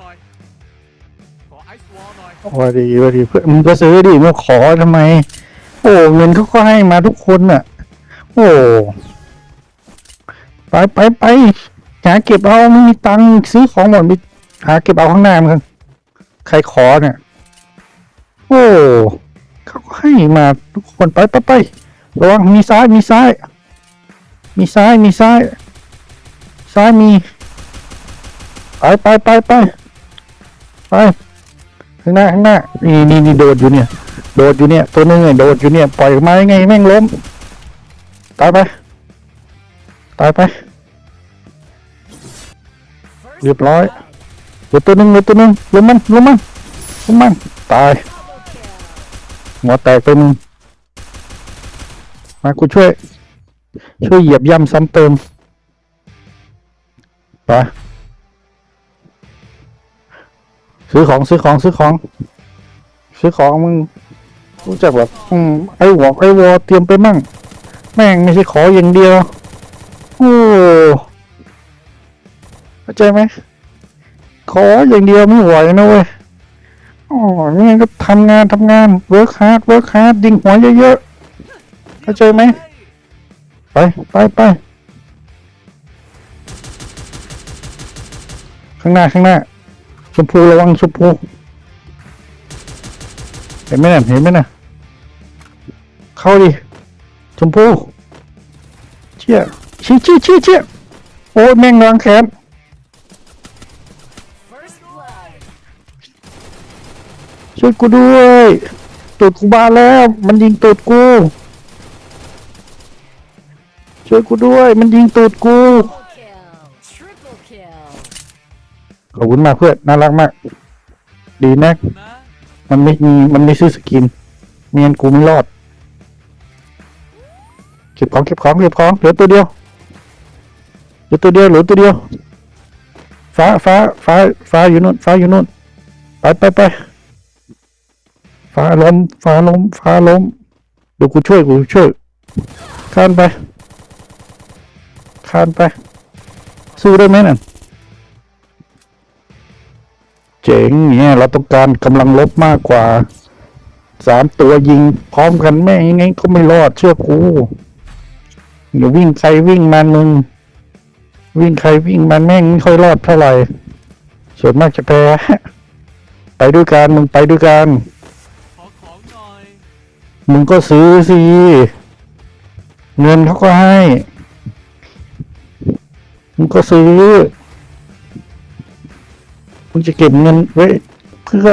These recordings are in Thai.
หน่อย ขอไอซ์วอลหน่อยว่าดีว่าดีเพื่อนมึงก็ซื้อดิมึงขอทำไม โอ้เงินเขาก็ให้มาทุกคนน่ะ โอ้ไปไปไปหาเก็บเอาไม่มีตังค์ซื้อของหมดไปหาเก็บเอาข้างหน้ามันใครขอเนี่ยโอ้เขาก็ให้มาทุกคนไปไปไประวังมีซ้ายมีซ้าย มีซ้ายมีซ้าย ซ้ายมี ไปไปไปไป ไปข้างหน้าข้างหน้านี่นี่นี่โดดอยู่เนี่ย โดดอยู่เนี่ย ตัวนึงเนี่ยโดดอยู่เนี่ยปล่อยออกมาไงแม่งล้มตายไปตายไปเรียบร้อยเหลือตัวนึงเหลือตัวนึงล้มมันล้มมันล้มมันตายหัวแตกไปมึงมากูช่วย ช่วยเหยียบย่ำซ้ำเติมไป ซื้อของซื้อของซื้อของ ซื้อของมึงรู้จักแบบอืมไอ้หัวไอ้วอเตรียมไปมั่ง แม่งไม่ใช่ขออย่างเดียว โอ้เข้าใจไหมขออย่างเดียวไม่ไหวนะเว้ยอ๋อนี่ก็ทำงานทำงานเวิร์คฮาร์ดเวิร์คฮาร์ดยิงหัวเยอะๆเข้าใจไหมไปไปไปข้างหน้าข้างหน้า ชมพูระวังชมพูเห็นไหมน่ะเห็นไหมน่ะเข้าดิชมพูเชี่ยชี่ยเชี่ยเชี่ยเชี่ยโอ้ยแม่งรังแขนช่วยกูด้วยตูดกูบาแล้ว มันยิงตูดกู ช่วยกูด้วย มันยิงตูดกู ขอบคุณมากเพื่อนน่ารักมาก ดีนักนะ มันไม่มีมันไม่ซื้อสกินเมียนกูไม่รอด เก็บของเก็บของเก็บของเหลือตัวเดียวเหลือตัวเดียวเหลือตัวเดียว ฟ้าฟ้าฟ้าฟ้าอยู่นู่นฟ้าอยู่นู่นไปไปไปฟ้าล้มฟ้าล้มฟ้าล้มเดี๋ยวกูช่วยกูช่วยข้านไปข้านไป สู้ได้ไหมนั่น เจ๋งเนี่ยเราต้องการกำลังลบมากกว่าสามตัวยิงพร้อมกันแม่ยังไงก็ไม่รอดเชื่อกูอย่าวิ่งใครวิ่งมันมึง วิ่งใครวิ่งมันแม่งไม่ค่อยรอดเท่าไหร่ส่วนมากจะแพ้ไปด้วยกันมึงไปด้วยกันมึงก็ซื้อสิเงินเขาก็ให้มึงก็ซื้อ มึงจะเก็บเงินไว้เพื่อ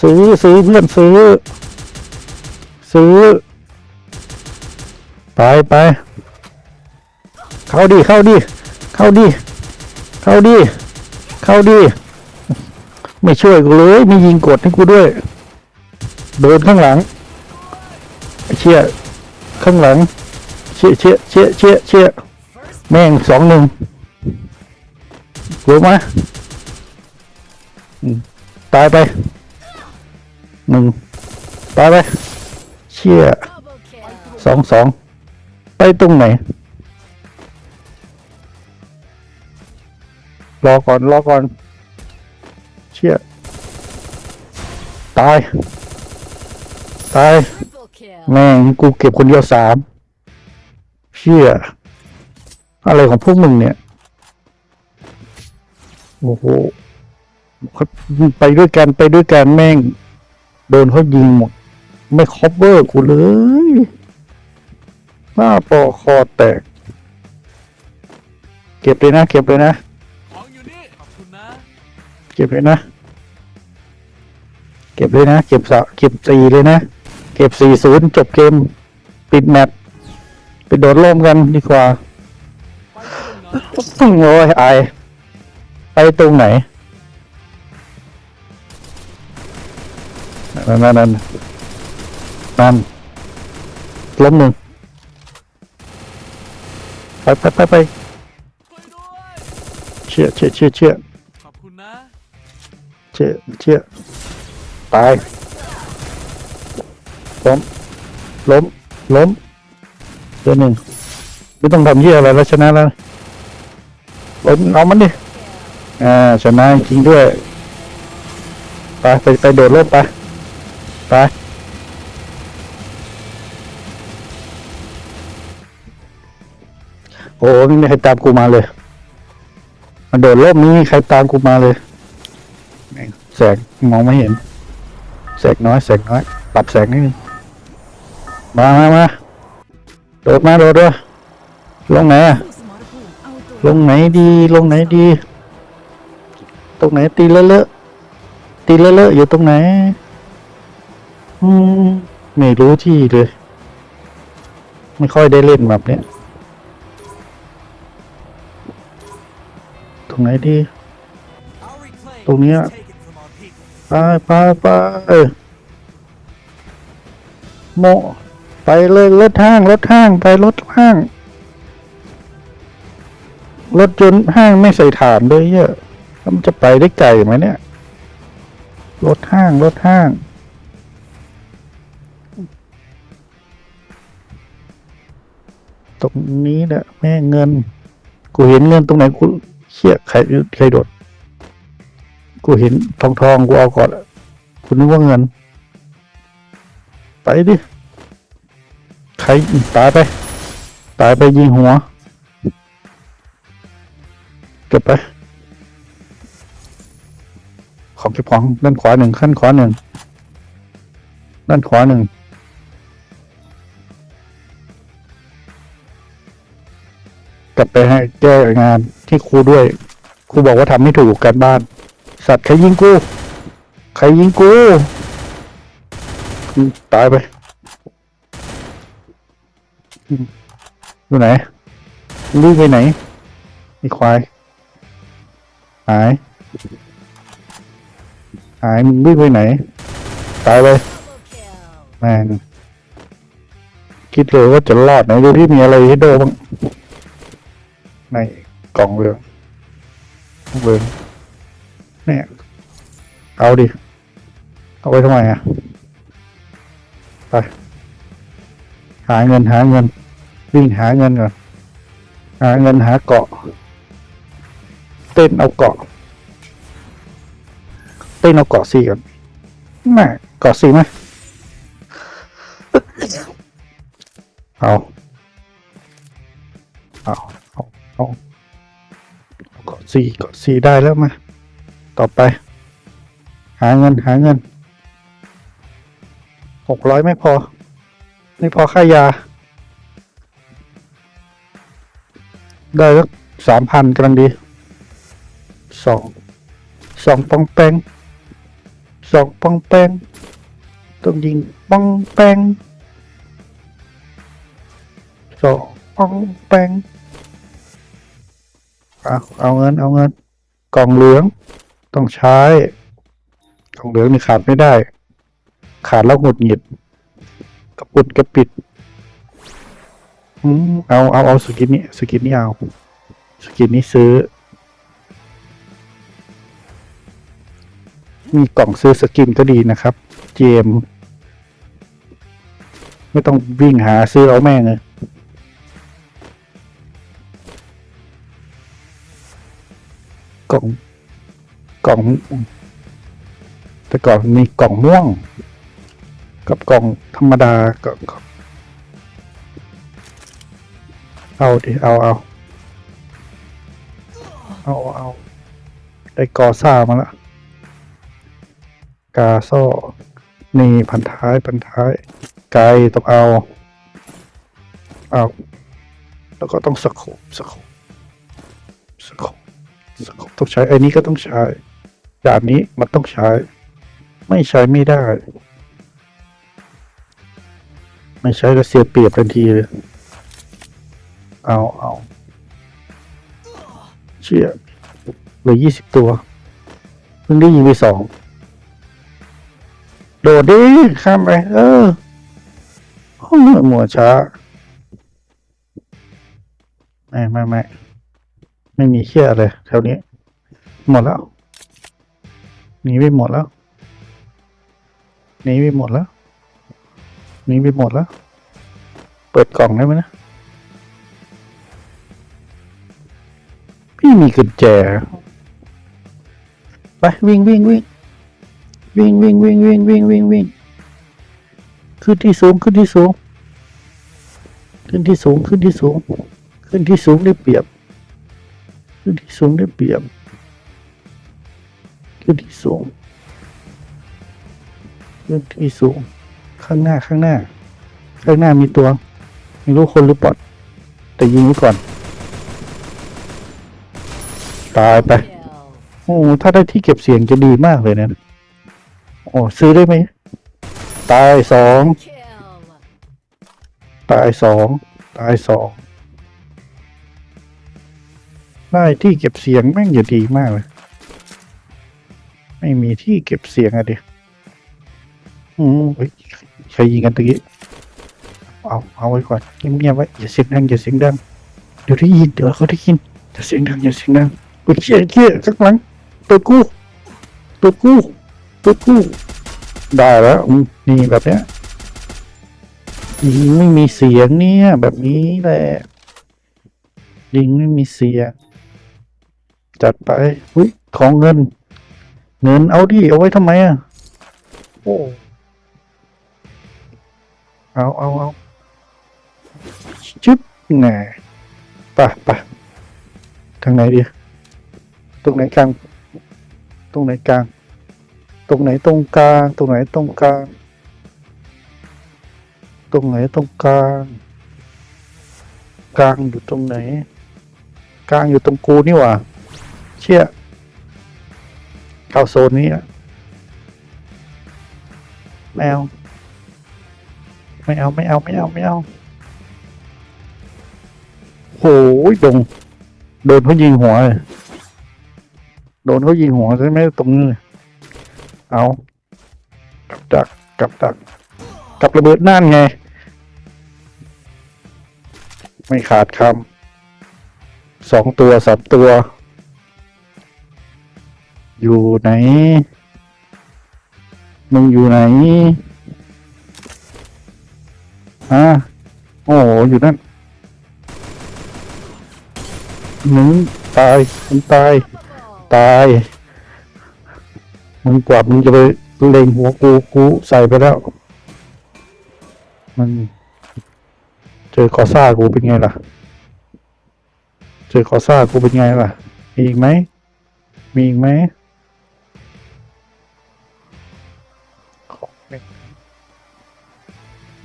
ซื้อซื้อเพื่อนซื้อ ซื้อ ไปไปเข้าดิเข้าดิเข้าดิเข้าดิเข้าดิไม่ช่วยกูเลยไม่ยิงกดให้กูด้วย โดนข้างหลังเชี่ยข้างหลังเชี่ยเชี่ยเชี่ยเชี่ยเชี่ยแม่งสองหนึ่ง รู้ไหมตายไปหนึ่งตายไปเชี่ยสองสองไปตรงไหน รอก่อนรอก่อน เชี่ยตาย ตาย แม่งกูเก็บคนเดียวสามเชี่ยอะไรของพวกมึงเนี่ย โอ้โหเขาไปด้วยกันไปด้วยกันแม่ง โดนเขายิงหมด ไม่คอปเวอร์กูเลยหน้าปอคอแตก เก็บเลยนะ เก็บเลยนะของอยู่นี่ขอบคุณนะ เก็บเลยนะ เก็บเลยนะ เก็บสะเก็บสี่เลยนะ เก็บสี่ศูนย์จบเกม ปิดแมตช์ไปโดดร่มกันดีกว่าไปตรงไหนโอ้ยไอาย ไปตรงไหนนั่นนั่นนั่นนั่นล้มหนึ่งไปไปไปไปช่วยด้วยเชี่ยเชี่ยเชี่ยเชี่ยขอบคุณนะเชี่ยเชี่ยตายล้มล้มล้มเดือหนึ่งไม่ต้องทำเยี่ยอะไรแล้วชนะแล้วล้มเอามันดิ อ่าชนะจริงด้วยไปไปไปโดดร่มไปไปโอ้ไม่มีใครตามกูมาเลยมาโดดร่มนี่มีใครตามกูมาเลยแม่งแสงมองไม่เห็น แสงน้อยแสงน้อยปรับแสงนิดนึงมามามาโดดมาโดดด้วยลงไหนอะลงไหนดีลงไหนดี ตรงไหน ตีเลอะเลอะตีเลอะเลอะอยู่ตรงไหน อืม ไม่รู้ที่เลย ไม่ค่อยได้เล่นแบบเนี้ย ตรงไหนดี ตรงเนี้ยไปไปไปโมไปเลยรถห้างรถห้างไปรถห้าง รถยนต์ห้างไม่ใส่ฐานด้วยเยอะ แล้วมันจะไปได้ไกลไหมเนี่ยรถห้างรถห้างตรงนี้แหละแม่เงิน กูเห็นเงินตรงไหนกูเขี่ยใครใครโดด กูเห็นทองทองกูเอาก่อนอะกูนึกว่าเงิน ไปดิใครตายไป ตายไปยิงหัว เก็บไป ของเก็บของด้านขวาหนึ่งขั้นขวาหนึ่งด้านขวาหนึ่งกลับไปให้แก้งานที่ครูด้วยครูบอกว่าทำไม่ถูกการบ้าน สัตว์ใครยิงกูใครยิงกูตายไปอืมอยู่ไหนรีบไปไหนไอ้ควายหาย หายมึงวิ่งไปไหน ตายเลยแม่งคิดเลยว่าจะรอดไหนดูที่มีอะไรให้โดบ้างในกล่องเรืองเรืองเนี่ยเอาดิ เอาไว้ทำไมอะ ไป หาเงินหาเงิน วิ่งหาเงินก่อน หาเงินหาเกาะ เต้นเอาเกาะ ต้นเอาเกาะสี่ก่อนแม่เกาะสี่ไหมเอาเอาเอาเอาเอาเกาะสี่เกาะสี่ได้แล้วมาต่อไป หาเงินหาเงินหกร้อยไม่พอ ไม่พอค่ายา ได้สักสามพันกำลังดีสองสองปองแปง สองปองแปงต้องยิงปองแปงสองปองแปงเอาเอาเงินเอาเงินกล่องเหลืองต้องใช้กล่องเหลืองนี่ขาดไม่ได้ ขาดแล้วหงุดหงิดกระปุดกระปิดอืมเอาเอาเอาสกินนี้สกินนี้เอา สกินนี้ซื้อ มีกล่องซื้อสกินก็ดีนะครับ เจม ไม่ต้องวิ่งหาซื้อเอาแม่งเลยกล่องกล่อง แต่ก่อนมีกล่องม่วง กับกล่องธรรมดาก็เอาดิเอาเอาเอาเอาได้กอซ่ามาละ กาโซ่นี่พันท้ายพันท้าย ไกลต้องเอา เอา แล้วก็ต้องสโคบสโคบสโคบสโคบต้องใช้ไอ้นี้ก็ต้องใช้ด่านนี้มันต้องใช้ ไม่ใช้ไม่ได้ ไม่ใช้ก็เสียเปรียบทันทีเลย เอาเอาเชี่ยเหลือยี่สิบตัว เพิ่งได้ยิงไปสอง โดดดิข้ามไป เออโอ้ยมัวช้า ไม่ไม่ไม่ไม่มีเชี่ยเลยแถวนี้ หมดแล้วหนีไปหมดแล้วหนีไปหมดแล้วหนีไปหมดแล้ว เปิดกล่องได้ไหมนะพี่มีกุญแจ ไปวิ่งวิ่งวิ่ง วิ่งวิ่งวิ่งวิ่งวิ่งวิ่งวิ่งขึ้นที่สูงขึ้นที่สูง ขึ้นที่สูงขึ้นที่สูง ขึ้นที่สูงได้เปรียบ ขึ้นที่สูงได้เปรียบ ขึ้นที่สูง ขึ้นที่สูง ข้างหน้าข้างหน้า ข้างหน้ามีตัวไม่รู้คนหรือปอดแต่ยิงไว้ก่อน ตายไปโอ้ถ้าได้ที่เก็บเสียงจะดีมากเลยนะโอ้ซื้อได้ไหม ตายสองตายสองตายสองได้ที่เก็บเสียงแม่งจะดีมากเลย ไม่มีที่เก็บเสียงอะเดิอืมเฮ้ยใครยิงกันตะกี้เอาเอาไว้ก่อนเงียบๆไว้อย่าเสียงดังอย่าเสียงดังเดี๋ยวได้ยินเดี๋ยวเขาได้ยินอย่าเสียงดังอย่าเสียงดังโอ้ยเชี่ยเชี่ยข้างหลังตัวกูตัวกูตัวกู ได้แล้วนี่แบบเนี้ยยิงไม่มีเสียงเนี่ย แบบนี้แหละยิงไม่มีเสียง จัดไปอุ้ยของเงิน เงินเอาดิเอาไว้ทำไมอะโอ้เอาเอาเอาชึบแหน่ไปะปะทางไหนดีตรงไหนกลางตรงไหนกลาง ตรงไหนตรงกลาง ตรงไหนตรงกลาง ตรงไหนตรงกลาง กลางอยู่ตรงไหน กลางอยู่ตรงกูนี่หว่า เชี่ยเข้าโซนนี้อะไม่เอาไม่เอาไม่เอาไม่เอาไม่เอาโหยดงโดนเขายิงหัว โดนเขายิงหัวใช่ไหมตรงนี้เลย เอากับดักกับดักกับระเบิดนั่นไง ไม่ขาดคำสองตัวสามตัว อยู่ไหน มึงอยู่ไหนฮะโอ้โหอยู่นั่นมึงตายมึงตาย ตาย มึงกว่ามึงจะไปเล็งหัวกูกูใส่ไปแล้ว มันเจอคอซ่ากูเป็นไงล่ะ เจอคอซ่ากูเป็นไงล่ะ มีอีกไหม มีอีกไหม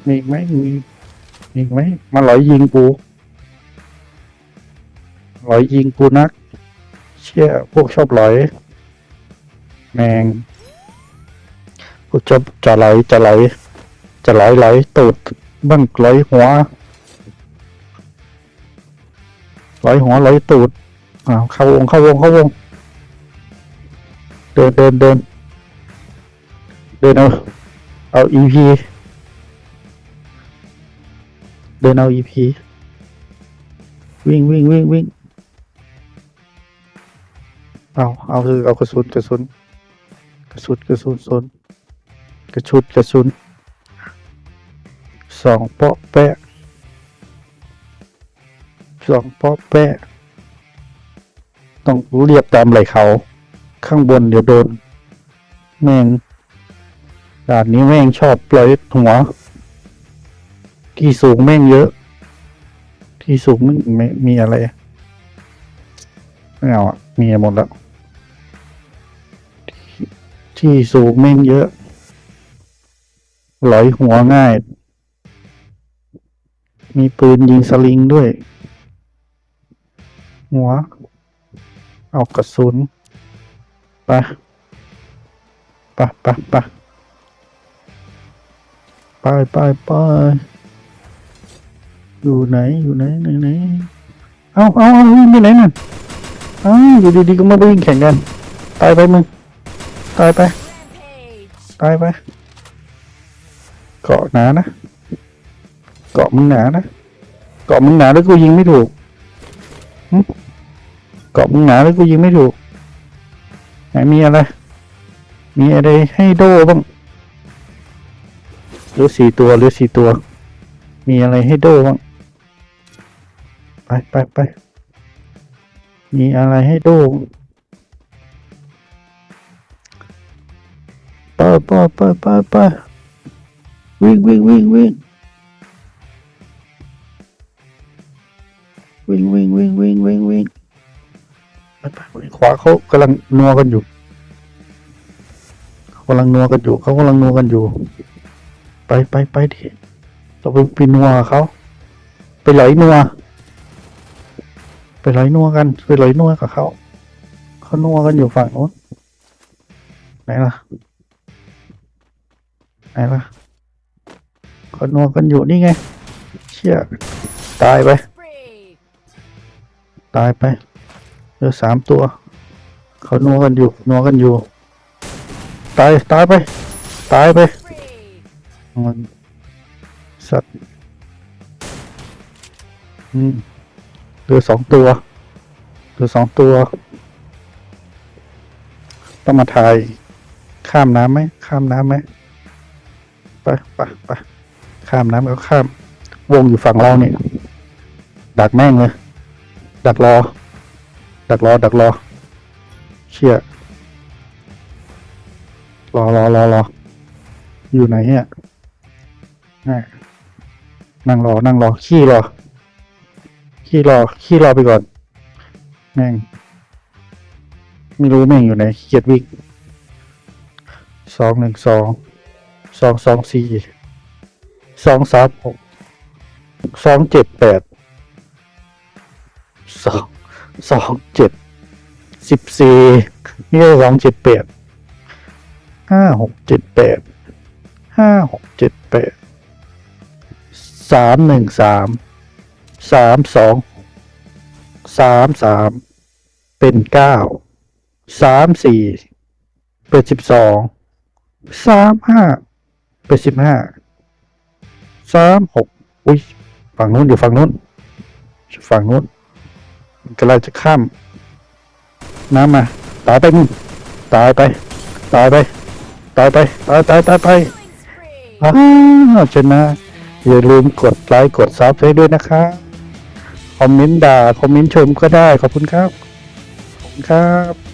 มีอีกไหมมีมีอีกไหมมาหลอยยิงกูหลอยยิงกูนัก เชี่ยพวกชอบหลอย แมงพวกชอบจะไหลจะไหล จะไหลไหลตูดบ้างไหลหัวไหลหัวไหลตูดอ้าเข้าวงเข้าวงเข้าวง เดินเดินเดินเดินเอาเอา EP เดินเอา EP วิ่งวิ่งวิ่งวิ่งเอาเอาคือเอากระสุนกระสุน กระสุนกระสุนสนกระชุดกระสุนสองเปาะแปะสองเปาะแปะต้องเรียบตามไหลเขา ข้างบนเดี๋ยวโดน แม่งด่านนี้แม่งชอบปล่อยหัว ที่สูงแม่งเยอะ ที่สูงไม่ไม่มีอะไรไม่เอาอะมีหมดแล้ว ที่สูงแม่งเยอะ หลอยหัวง่าย มีปืนยิงสลิงด้วย หัว เอากระสุนปไปไปไปไปไปไปอยู่ไหนอยู่ไหนไหนไหนเอาเอาเอายิงไปไหนน่ะเอาอยู่ดีๆก็มาวิ่งแข่งกันตายไปมึง ตายไป ตายไป เกาะหนานะ เกาะมึงหนานะ เกาะมึงหนาแล้วกูยิงไม่ถูกเกาะมึงหนาแล้วกูยิงไม่ถูกไหนมีอะไร มีอะไรให้โดบ้างหรือสี่ตัวหรือสี่ตัว มีอะไรให้โดบ้าง ไปไปไป มีอะไรให้โด ไปไปไปไปไปวิ่งวิ่งวิ่งวิ่งวิ่งวิ่งวิ่งวิ่งวิ่งวิ่งไปไปไปขวาเขากำลังนัวกันอยู่เขากำลังนัวกันอยู่เขากำลังนัวกันอยู่ ไปไปไปดิเราไปไปนัวเขาไปไหลนัวไปไหลนัวกันไปไหลนัวกับเขาเขานัวกันอยู่ฝั่งโน้นไหนล่ะ ไหนล่ะเขานัวกันอยู่นี่ไง เชี่ยตายไป ตายไปเหลือสามตัวเขานัวกันอยู่นัวกันอยู่ ตายตายไป ตายไปมันสัตว์อืมเหลือสองตัวเหลือสองตัว ต้องมาถ่ายข้ามน้ำไหมข้ามน้ำไหม ไปไปไปข้ามน้ำก็ข้าม วงอยู่ฝั่งเราเนี่ย ดักแม่งเลย ดักรอ ดักรอ ดักรอ เชี่ยรอรอรอรอ อยู่ไหนเนี่ยอะนั่งรอ นั่งรอ ขี้รอ ขี้รอ ขี้รอไปก่อน แม่ง ไม่รู้แม่งอยู่ไหนเกียจวิ่งสองหนึ่งสอง สองสองสี่สองสามหกสองเจ็ดแปดสองสองเจ็ดสิบสี่นี่ก็สองเจ็ดแปดห้าหกเจ็ดแปดห้าหกเจ็ดแปดสามหนึ่งสามสามสองสามสามเป็นเก้าสามสี่เป็นสิบสองสามห้า เป็นสิบห้าสามหกอุ้ยฝั่งนู้นอยู่ฝั่งนู้นฝั่งนู้นกำลังจะข้าม น้ำมาตายไปมึงตายไปตายไปตายไปตายตายตายไป Killing spree. อ้าวชนะอย่าลืมกดไลค์กดซับให้ด้วยนะคะคอมเมนต์ด่าคอมเมนต์ชมก็ได้ขอบคุณครับขอบคุณครับ